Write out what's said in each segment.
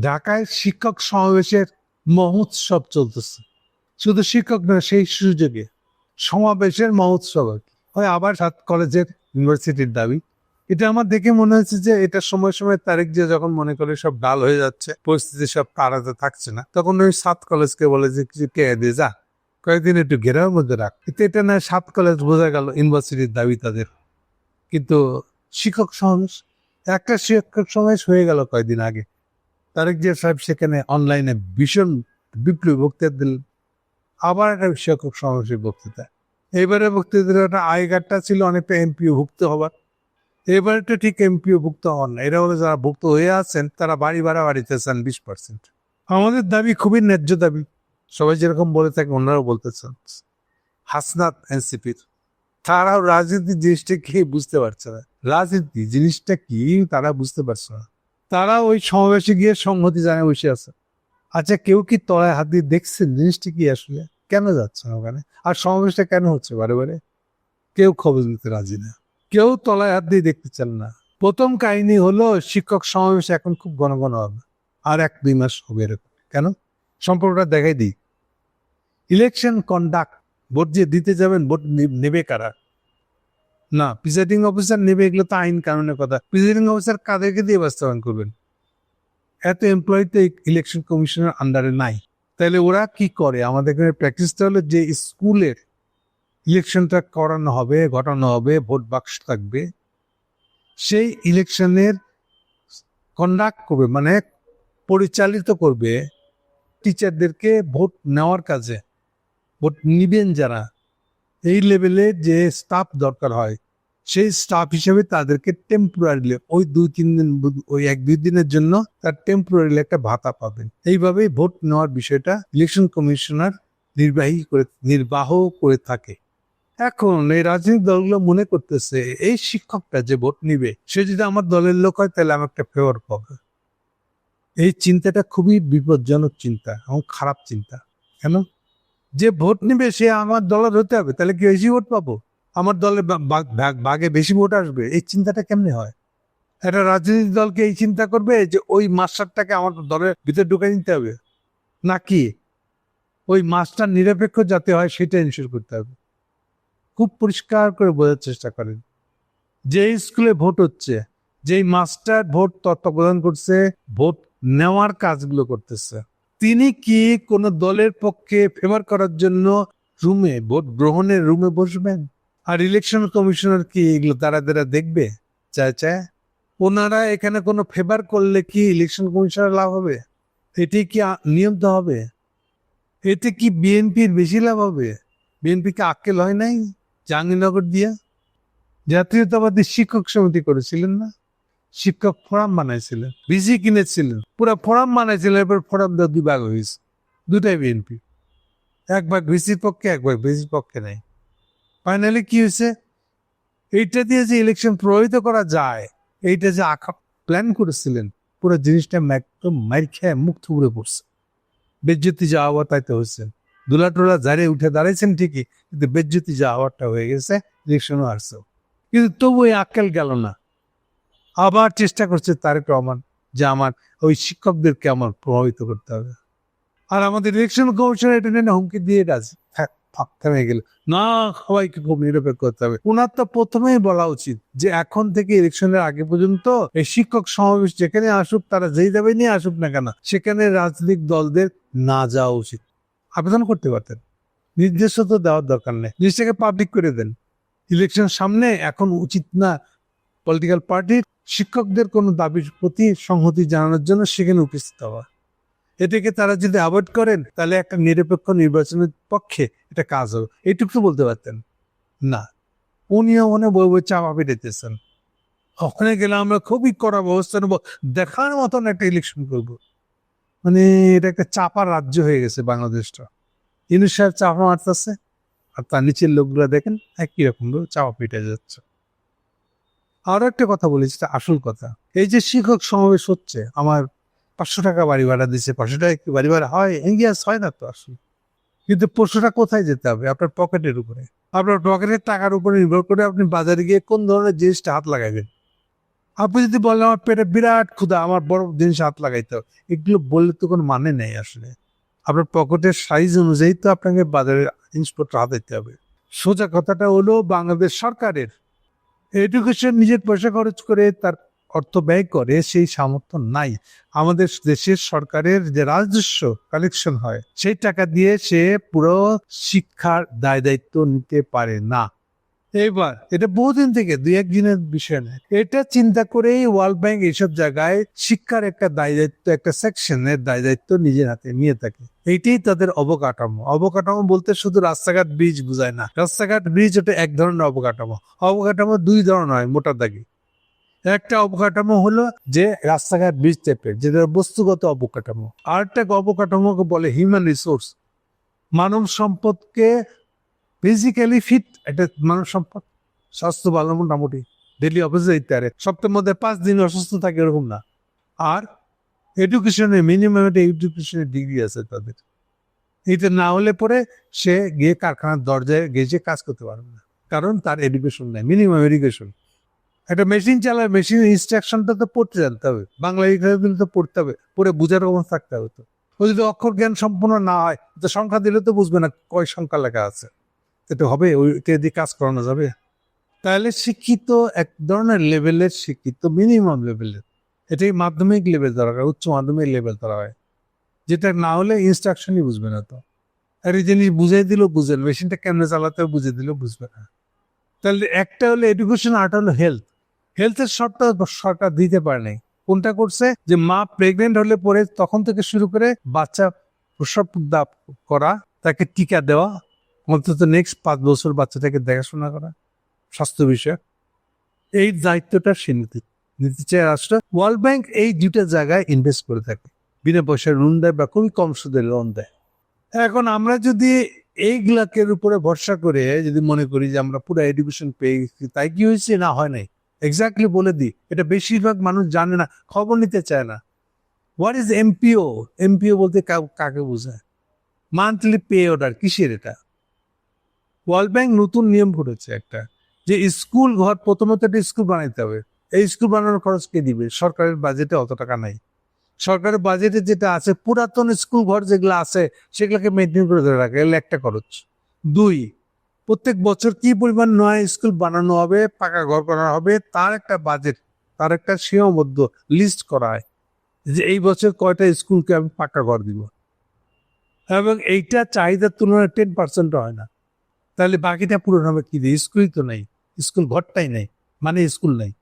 ঢাকায় শিক্ষক সমাবেশের মহোৎসব চলতেছে। শুধু শিক্ষক না সেই সুযোগে সমাবেশের মহোৎসব আর কি। হয় আবার সাত কলেজের ইউনিভার্সিটির দাবি। এটা আমার দেখে মনে হচ্ছে যে এটা সময় সময় তারিখ যে যখন মনে করে সব ডাল হয়ে যাচ্ছে, পরিস্থিতি সব তাড়াতে থাকছে না, তখন ওই সাত কলেজকে বলে যে, কিছু কে দিয়ে যা, কয়েকদিন একটু ঘেরার মধ্যে রাখ। কিন্তু এটা না, সাত কলেজ বোঝা গেল ইউনিভার্সিটির দাবি তাদের। কিন্তু শিক্ষক সমাবেশ, একটা শিক্ষক সমাবেশ হয়ে গেল কয়েকদিন আগে। তারেক জিয়া সাহেব সেখানে অনলাইনে ভীষণ বিপ্লবী বক্তৃতা দিলেন। আবার একটা শিক্ষক সমাবেশের বক্তৃতা এবারে বক্তৃতাটা আগেকারটা ছিল অনেকটা এমপিও ভুক্ত হবার এবারেটা ঠিক এমপিও ভুক্ত হন এরা হলো যারা ভুক্ত হয়ে আছেন, তারা বাড়ি ভাড়া বাড়িতে চান বিশ পার্সেন্ট আমাদের দাবি খুবই ন্যায্য দাবি। সবাই যেরকম বলে থাকে ওনারাও বলতে চান। হাসনাত এনসিপির। তারাও রাজনীতি জিনিসটা কি বুঝতে পারছে না? রাজনীতি জিনিসটা কি তারা বুঝতে পারছে না। তারা ওই সমাবেশে গিয়ে সংহতি জানায় বসে আছে। আচ্ছা কেউ কি তলায় হাত দিয়ে দেখছেন জিনিসটি কি আসলে? কেন যাচ্ছে না ওখানে? আর সমাবেশটা কেন হচ্ছে বারে বারে? কেউ খবর দিতে রাজি না। কেউ তলায় হাত দিয়ে দেখতে চান না। প্রথম কাহিনী হলো, শিক্ষক সমাবেশ এখন খুব ঘন ঘন হবে। আর এক দুই মাস হবে এরকম। কেন? সম্পর্কটা দেখাই দিই। ইলেকশন কন্ডাক্ট, ভোট যে দিতে যাবেন, ভোট নেবে কারা? না প্রিসাইডিং অফিসার নেবে এগুলো তো আইন কানুনের কথা। প্রিসাইডিং অফিসার কাদেরকে দিয়ে বাস্তবায়ন করবেন? এত এমপ্লয়ি তো ইলেকশন কমিশনের আন্ডারে নাই। তাহলে ওরা কি করে? আমাদের এখানে প্র্যাকটিসটা হলো যে স্কুলের ইলেকশনটা করানো হবে, ঘটানো হবে, ভোট বাক্স থাকবে। সেই ইলেকশনের কন্ডাক্ট করবে মানে পরিচালিত করবে টিচারদেরকে ভোট নেওয়ার কাজে। ভোট নিবেন যারা। এই লেভেলে যে স্টাফ দরকার হয়, সেই স্টাফ হিসেবে তাদেরকে টেম্পোরারিলি ওই দুই, তিন দিন, ওই এক, দুই দিনের জন্য তার টেম্পোরারিলি একটা ভাতা পাবেন। এইভাবেই ভোট নেওয়ার বিষয়টা ইলেকশন কমিশনার নির্বাহী করে, নির্বাহ করে থাকে। এখন এই রাজনৈতিক দলগুলো মনে করতেছে, এই শিক্ষকটা যে ভোট নিবে, সে যদি আমার দলের লোক হয়, তাহলে আমি একটা ফেভার পাবো। এই চিন্তাটা খুবই বিপজ্জনক চিন্তা এবং খারাপ চিন্তা, কেন? যে ভোট নিবে সে আমার দলের হতে হবে, তাহলে কি বেশি ভোট পাবো? আমার দলে বা- বা- ভাগে বেশি ভোট আসবে, এই চিন্তাটা কেমনে হয়? একটা রাজনৈতিক দলকে এই চিন্তা করবে যে ওই মাস্টারটাকে আমার দলের ভিতরে ঢুকে নিতে হবে, নাকি ওই মাস্টার নিরপেক্ষ যাতে হয় সেটা ইনশিওর করতে হবে? খুব পরিষ্কার করে বোঝার চেষ্টা করেন। যে স্কুলে ভোট হচ্ছে, যেই মাস্টার ভোট তত্ত্বাবধান করছে, ভোট নেওয়ার কাজগুলো করতেছে তিনি কি কোন দলের পক্ষে ফেভার করার জন্য রুমে ভোট গ্রহণের রুমে বসবেন? আর ইলেকশন কমিশনার কি এগুলো তারা তারা দেখবে? চায় চায়? ওনারা এখানে কোনো ফেভার করলে কি ইলেকশন কমিশনার লাভ হবে? এটি কি নিয়মিত হবে? এতে কি বিএনপির বেশি লাভ হবে? বিএনপিকে আক্কেল হয় নাই? জাহাঙ্গীরনগর দিয়া? জাতীয়তাবাদী শিক্ষক সমিতি করেছিলেন না? শিক্ষক ফোরাম বানাইছিলেন বিজি কিনেছিলেন পুরো ফোরাম বানাইছিলেন এবার ফোরাম দেওয়া দুই ভাগ হয়েছে। দুটাই বিএনপি। এক ভাগ ভিসির পক্ষে, এক ভাগ ভিসির পক্ষে নেই। ফাইনালি কি হয়েছে? এইটা দিয়ে যে ইলেকশন প্রভাবিত করা যায়, এইটা যে আঁকা প্ল্যান করেছিলেন, পুরো জিনিসটা একদম মার খেয়ে মুখ থুবড়ে পড়ছে। বেজ্জতি যা হওয়ার তাইতে হয়েছে। দুলা টোলা জারে উঠে দাঁড়াইছেন ঠিকই, কিন্তু বেজ্জতি যা হওয়ারটা হয়ে গেছে ইলেকশনও আসছে কিন্তু তবু এই আক্কেল গেল না। আবার চেষ্টা করছে তারেক রহমান যে আমার ওই শিক্ষকদেরকে আমার প্রভাবিত করতে হবে। আর আমাদের ইলেকশন কমিশন এটা নিয়ে হুমকি দিয়ে থাক, থেমে গেল। না সবাইকে খুব নিরপেক্ষ করতে হবে। ওনার তো প্রথমেই বলা উচিত যে এখন থেকে ইলেকশনের আগে পর্যন্ত এই শিক্ষক সমাবেশ যেখানে আসুক তারা যেই যাবে নিয়ে আসুক না কেন সেখানে রাজনৈতিক দলদের না যাওয়া উচিত। আবেদন করতে পারতেন। নির্দেশ তো দেওয়ার দরকার নেই। জিনিসটাকে পাবলিক করে দেন। ইলেকশন সামনে এখন উচিত না পলিটিক্যাল পার্টির শিক্ষকদের কোনো দাবির প্রতি সংহতি জানানোর জন্য সেখানে উপস্থিত হওয়া। এটাকে তারা যদি অ্যাভয়েড করেন, তাহলে একটা নিরপেক্ষ নির্বাচনের পক্ষে এটা কাজ হবে। এইটুকু তো বলতে পারতেন। না। উনিও মনে বই বই চাপা পেটেছেন ওখানে গেলে আমরা খুবই কড়া ব্যবস্থা নেব। দেখার মতন একটা ইলেকশন করব। মানে এটা একটা চাপা রাজ্য হয়ে গেছে বাংলাদেশটা। ইনুস সাহেব চাপা মারতেছে। আর তার নিচের লোকগুলো দেখেন, একই রকম চাপা পেটে যাচ্ছে। আরও একটা কথা বলি, যেটা আসল কথা। এই যে শিক্ষক সমাবেশ হচ্ছে, আমার পাঁচশো টাকা বাড়ি ভাড়া দিচ্ছে পাঁচশো টাকা কি বাড়ি ভাড়া হয়? এঙ্গিয়াস হয় না তো আসলে? কিন্তু পশুটা কোথায় যেতে হবে? আপনার পকেটের উপরে। আপনার পকেটের টাকার উপরে নির্ভর করে আপনি বাজারে গিয়ে কোন ধরনের জিনিসটা হাত লাগাবেন। আপনি যদি বলেন, আমার পেটে বিরাট ক্ষুধা, আমার বড় জিনিস হাত লাগাইতে হবে, এগুলো বললে তো কোনো মানে নেই আসলে। আপনার পকেটের সাইজ অনুযায়ী তো আপনাকে বাজারের জিনিসপত্র হাত দিতে হবে। সোজা কথাটা হলো, বাংলাদেশ সরকারের এডুকেশন নিজের পয়সা খরচ করে তার অর্থ ব্যয় করে, সেই সামর্থ্য নাই। আমাদের দেশের সরকারের যে রাজস্ব কালেকশন হয়, সেই টাকা দিয়ে সে পুরো শিক্ষার দায় দায়িত্ব নিতে পারে না। এইবার, এটা বহুদিন থেকে, দুই এক দিনের বিষয় নয় এটা চিন্তা করেই ওয়ার্ল্ড ব্যাংক এইসব জায়গায় শিক্ষার একটা দায় দায়িত্ব, একটা সেকশনের দায় দায়িত্ব নিজের হাতে নিয়ে থাকে। এইটাই তাদের অবকাঠামো। অবকাঠামো বলতে শুধু রাস্তাঘাট ব্রিজ বোঝায় না। রাস্তাঘাট ব্রিজ ওটা এক ধরনের অবকাঠামো। অবকাঠামো দুই ধরনের হয়, মোটা দাগি। একটা অবকাঠামো হলো যে রাস্তাঘাট ব্রিজ টাইপের যেটা বস্তুগত অবকাঠামো। আর একটা অবকাঠামোকে বলে হিউম্যান রিসোর্স মানব সম্পদকে ফিজিক্যালি ফিট একটা মানব সম্পদ। স্বাস্থ্য ভালো মোটামুটি। ডেলি অফিসে যেতে পারে। সপ্তাহের মধ্যে পাঁচ দিন অসুস্থ থাকে এরকম না। আর এডুকেশনে মিনিমাম একটা এডুকেশনের ডিগ্রি আছে তাদের। এটা না হলে পরে সে গিয়ে কারখানার দরজায় গেছে কাজ করতে পারবে না। কারণ তার এডুকেশন নেই মিনিমাম এডুকেশন একটা মেশিন চালায় মেশিন ইনস্ট্রাকশনটা তো পড়তে জানতে হবে। বাংলা ইংরেজি তো পড়তে হবে। পড়ে বোঝার অবস্থা থাকতে হবে তো। ও যদি অক্ষর জ্ঞান সম্পূর্ণ না হয়, তো সংখ্যা দিলে তো বুঝবে না কয় সংখ্যা লেখা আছে। এটা হবে ওইটা দিয়ে কাজ করানো যাবে। তাহলে শিক্ষিত এক ধরনের লেভেলের শিক্ষিত মিনিমাম লেভেলের এটাই মাধ্যমিক লেভেল দরকার উচ্চ মাধ্যমিক লেভেল ধরা হয়। যেটা না হলে ইনস্ট্রাকশনই বুঝবে না তো। আর এই জিনিস বুঝাই দিলেও বুঝবেন মেশিনটা কেমনে চালাতে হবে বুঝে দিলেও বুঝবে না। তাহলে একটা হলো এডুকেশন আর্ট হলো হেলথ হেলথের শর্টটা সরকার দিতে পারে নাই। কোনটা করছে? যে মা প্রেগনেন্ট হলে পরে তখন থেকে শুরু করে বাচ্চা প্রসব করা, তাকে টিকা দেওয়া অন্তত নেক্সট পাঁচ বছর বাচ্চাটাকে দেখাশোনা করা, স্বাস্থ্য বিষয়ক, এই দায়িত্বটা সে নিতে নিতে চায়। রাষ্ট্র ওয়ার্ল্ড ব্যাংক এই দুটা জায়গায় ইনভেস্ট করে থাকে। বিনা পয়সায় লোন দেয় বা খুবই কম সুদের লোন দেয়। এখন আমরা যদি এইগুলাকের উপরে ভরসা করে যদি মনে করি যে আমরা পুরো এডুকেশন পেয়ে গেছি, তাই কি হয়েছে? না, হয় নাই। এক্স্যাক্টলি বলে দিই। এটা বেশিরভাগ মানুষ জানে না, খবর নিতে চায় না। হোয়াট ইজ এমপিও এমপিও বলতে কাকে বোঝায়? মান্থলি পে অর্ডার কিসের এটা? ওয়ার্ল্ড ব্যাংক নতুন নিয়ম করেছে একটা, যে স্কুল ঘর প্রথমত একটা স্কুল বানাইতে হবে। এই স্কুল বানানোর খরচ কে দিবে? সরকারের বাজেটে অত টাকা নাই। সরকারের বাজেটে যেটা আছে, পুরাতন স্কুল ঘর যেগুলো আছে, সেগুলোকে মেনটেন করে ধরে রাখে। একটা খরচ। দুই, প্রত্যেক বছর কি পরিমাণ নয় স্কুল বানানো হবে, পাকা ঘর বানানো হবে, তার একটা বাজেট তার একটা সীমাবদ্ধ লিস্ট করা হয়, যে এই বছর কয়টা স্কুলকে আমি পাকা ঘর দিব। এবং এইটা চাহিদার তুলনায় টেন পার্সেন্ট হয় না। তাহলে বাকিটা পূরণ হবে কি দিয়ে স্কুলই তো নেই। স্কুল ঘরটাই নেই মানে স্কুল নেই।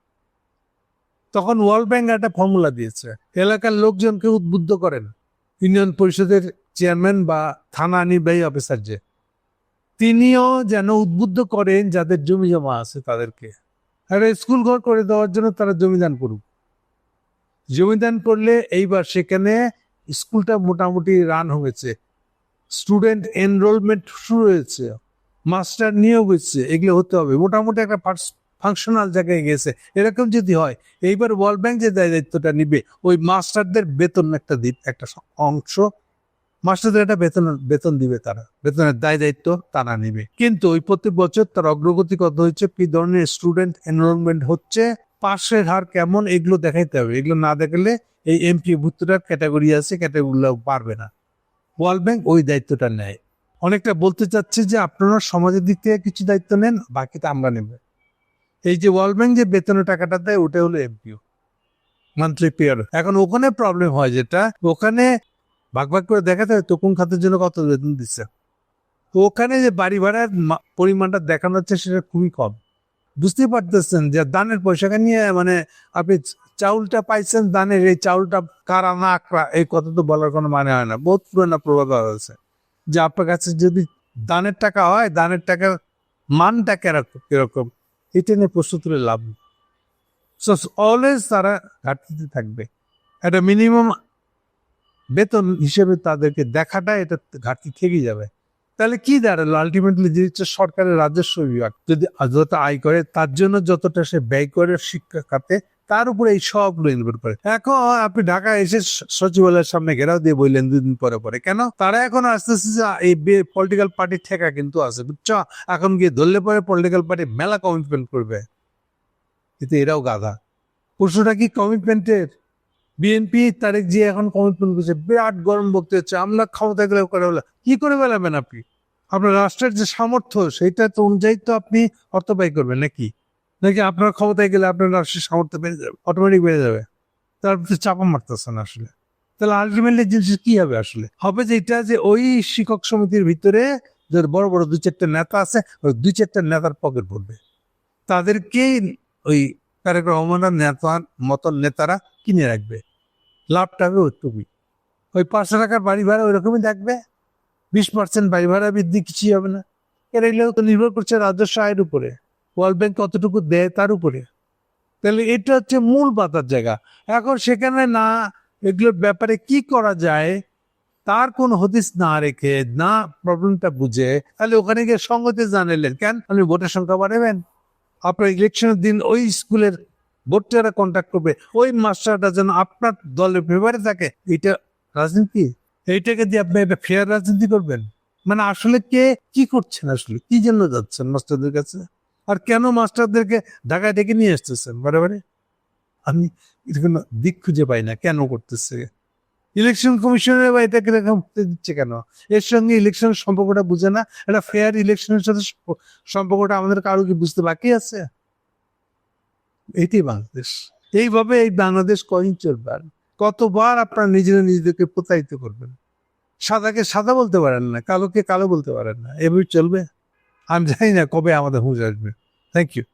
তখন ওয়ার্ল্ড ব্যাংক একটা ফর্মুলা দিয়েছে, এলাকার লোকজনকে উদ্বুদ্ধ করেন। ইউনিয়ন পরিষদের চেয়ারম্যান বা থানা নির্বাহী অফিসার যে, তিনিও যেন উদ্বুদ্ধ করেন যাদের জমি জমা আছে তাদেরকে। আর স্কুল ঘর করে দেওয়ার জন্য তারা জমিদান করুক। জমিদান করলে এইবার সেখানে স্কুলটা মোটামুটি রান হয়েছে। স্টুডেন্ট এনরোলমেন্ট শুরু হয়েছে। মাস্টার নিয়োগ হচ্ছে এগুলো হতে হবে। মোটামুটি একটা ফাংশনাল জায়গায় গেছে এরকম যদি হয়, এইবার ওয়ার্ল্ড ব্যাংক যে দায় দায়িত্বটা নিবে, ওই মাস্টারদের বেতন একটা দিক একটা অংশ, মাস্টারদের একটা বেতন বেতন দিবে তারা। বেতনের দায় দায়িত্ব তারা নিবে। কিন্তু ওই প্রতি বছর তার অগ্রগতি কত হচ্ছে কি ধরনের স্টুডেন্ট এনরোলমেন্ট হচ্ছে, পাশের হার কেমন, এগুলো দেখাইতে হবে। এগুলো না দেখলে এই এমপি ভুত্তরার ক্যাটাগরি আছে ক্যাটাগরিগুলো পারবে না। ওয়ার্ল্ড ব্যাংক ওই দায়িত্বটা নেয়। অনেকটা বলতে চাচ্ছে যে আপনারা সমাজের দিক থেকে কিছু দায়িত্ব নেন, বাকিটা আমরা নেব। এই যে ওয়ার্ল্ড ব্যাংক যে বেতনের টাকাটা দেয় ওটা হলো এমপিও মান্থলি পেয়ার এখন ওখানে প্রবলেম হয় যেটা, ওখানে ভাগ ভাগ করে দেখাতে হয় তো কোন খাতের জন্য কত বেতন দিচ্ছে। ওখানে যে বাড়ি ভাড়ার পরিমাণটা দেখানো হচ্ছে সেটা খুবই কম। বুঝতেই পারতেছেন যে দানের পয়সাকে নিয়ে মানে আপনি চাউলটা পাইছেন দানের, এই চাউলটা কারা না আকরা এই কথা তো বলার কোনো মানে হয় না। বহুত পুরোনো প্রবাদ আছে। যে আপনার কাছে যদি দানের টাকা হয়, দানের টাকার মানটা কেরকম কীরকম? এটা নিয়ে প্রশ্ন তুলে লাভ অলওয়েজ তারা ঘাটতিতে থাকবে। একটা মিনিমাম বেতন হিসেবে তাদেরকে দেখাটা, এটা ঘাটতি থেকেই যাবে। তাহলে কি দাঁড়াল? আলটিমেটলি যে হচ্ছে সরকারের রাজস্ব বিভাগ যদি যত আয় করে, তার জন্য যতটা সে ব্যয় করে শিক্ষা খাতে তার উপরে এই সবগুলো নির্ভর করে। এখন আপনি ঢাকা এসে সচিবালয়ের সামনে ঘেরাও দিয়ে বললেন দুদিন পরে পরে। কেন? তারা এখন আস্তে আস্তে এই পলিটিক্যাল পার্টির ঠেকা কিন্তু আছে, বুঝছ? এখন গিয়ে ধরলে পরে পলিটিক্যাল পার্টি মেলা কমিটমেন্ট করবে। কিন্তু এরাও গাধা। পরশুটা কি কমিটমেন্টের বিএনপি তারেক জি এখন কমিটমেন্ট করছে, বিরাট গরম বক্তব্য হচ্ছে আমরা ক্ষমতা গেলে করে বলে, কি করে বেলাবেন আপনি? আপনার রাষ্ট্রের যে সামর্থ্য, সেইটা তো অনুযায়ী তো আপনি অর্থ ব্যয় করবেন নাকি? নাকি আপনার ক্ষমতায় গেলে আপনার রাষ্ট্রের সামর্থ্য বেড়ে যাবে অটোমেটিক বেড়ে যাবে। তার চাপা মারতেছেন আসলে। তাহলে আলটিমেটলি জিনিস কি হবে আসলে? হবে যে এটা যে ওই শিক্ষক সমিতির ভিতরে যে বড় বড় দু চারটে নেতা আছে, ওই দুই চারটা নেতার পকেট পড়বে। তাদেরকে ওই তারেক রহমানের নেতার মতন নেতারা কিনে রাখবে। লাভটা হবে ওইটুকুই। ওই পাঁচশো টাকার বাড়ি ভাড়া ওই রকমই থাকবে। বিশ পার্সেন্ট বাড়ি ভাড়া বৃদ্ধি কিছুই হবে না। এর এগুলো তো নির্ভর করছে রাজস্ব আয়ের উপরে। ওয়ার্ল্ড ব্যাংক কতটুকু দেয় তার উপরে। তাহলে এটা হচ্ছে মূল বাতার জায়গা। এখন সেখানে না এগুলোর ব্যাপারে কি করা যায়, তার কোন হদিস না রেখে, না প্রবলেমটা বুঝে, তাহলে ওখানে গিয়ে সঙ্গতে জানালেন। কেন? আপনি ভোটের সংখ্যা বাড়াবেন। আপনার ইলেকশনের দিন ওই স্কুলের ভোটাররা কন্ট্যাক্ট করবে। ওই মাস্টারটা যেন আপনার দলের ফেভারে থাকে। এটা রাজনীতি? এইটাকে দিয়ে আপনি একটা ফেয়ার রাজনীতি করবেন? মানে আসলে কে কি করছেন আসলে? কি জন্য যাচ্ছেন মাস্টারদের কাছে? আর কেন মাস্টারদেরকে ঢাকায় ডেকে নিয়ে আসতেছেন? বারে বারে? আমি এর কোনো দিক খুঁজে পাই না, কেন করতেছে? ইলেকশন কমিশনের বা এটাকে এরকম দিচ্ছে কেন? এর সঙ্গে ইলেকশনের সম্পর্কটা বুঝে না এটা ফেয়ার ইলেকশনের সাথে সম্পর্কটা আমাদের কারও কি বুঝতে বাকি আছে? এটি বাংলাদেশ। এইভাবে এই বাংলাদেশ কদিন চলবে আর কতবার আপনার নিজেরা নিজেদেরকে প্রতারিত করবেন? সাদাকে সাদা বলতে পারেন না, কালোকে কালো বলতে পারেন না, এভাবে চলবে? আমি জানি না কবে আমাদের হুঁশ আসবে। Thank you